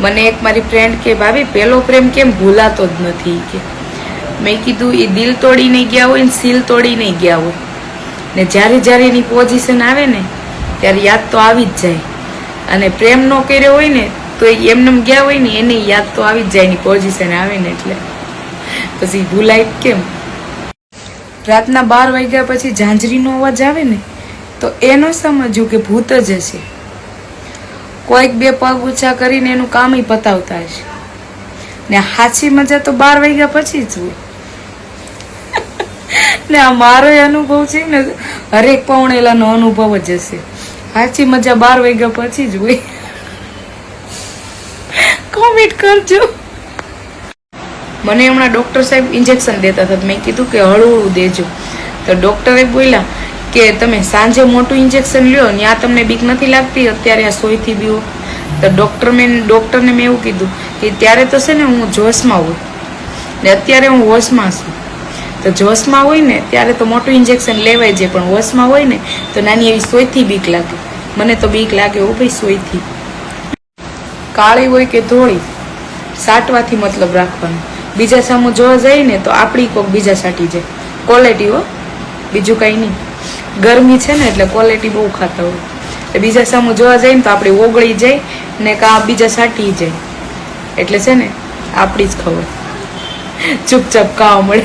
મને એક મારી ફ્રેન્ડ કે, ભાભી પહેલો પ્રેમ કેમ ભૂલાતો જ નથી? કે, મેં કીધું એ દિલ તોડી નહીં ગયા હોય ને સીલ તોડી નહીં ગયા હોય. ને જ્યારે જ્યારે એની પોઝિશન આવે ને, ત્યારે યાદ તો આવી જ જાય. અને પ્રેમ ન કર્યો હોય ને, તો એમને ગયા હોય ને, એને યાદ તો આવી જ જાય એની પોઝિશન આવે ને એટલે. પછી ભૂલાય કેમ? રાતના બાર વાગ્યા પછી ઝાંઝરીનો અવાજ આવે ને, તો એ ન સમજ્યું કે ભૂત જ હશે. કોઈક બે પગ ઊંચા કરીને એનું કામ એ પતાવતા હશે. ને હાચી મજા તો બાર વાગ્યા પછી જ હોય. ને આ મારો અનુભવ છે ને, હરેક પૌણેલાનો અનુભવ જ હશે. સાચી મજા બાર વાગ્યા પછી જ હોય. કોમેન્ટ કરજો. મને હમણાં ડૉક્ટર સાહેબ ઇન્જેક્શન દેતા હતા મેં કીધું કે હળવું દેજો. તો ડૉક્ટરે બોલ્યા કે તમે સાંજે મોટું ઇન્જેક્શન લ્યો ત્યાં તમને બીક નથી લાગતી? અત્યારે આ સોયથી બીઓ તો ડૉક્ટર મેં ડૉક્ટરને મેં એવું કીધું કે ત્યારે તો છે ને હું જોશમાં હોય ને અત્યારે હું હોશમાં છું. તો જોશમાં હોય ને ત્યારે તો મોટું ઇન્જેક્શન લેવાય છે પણ હોશમાં હોય ને તો નાની એવી સોયથી બીક લાગે. મને તો બીક લાગે, ઓ ભાઈ સોયથી. કાળી હોય કે ધોળી, સાટવાથી મતલબ રાખવાનો. બીજા સામું જોવા જઈએ ને તો આપણી કોક બીજા સાટી જાય. ક્વોલિટી હો. બીજું કાંઈ નહીં. ગરમી છે ને, એટલે ક્વોલિટી બહુ ખાતા હોય. એટલે બીજા સામું જોવા જઈએ ને તો આપણે ઓગળી જાય ને કાં બીજા સાટી જાય. એટલે છે ને આપણી જ ખબર. ચૂપચાપ કાવા મળે.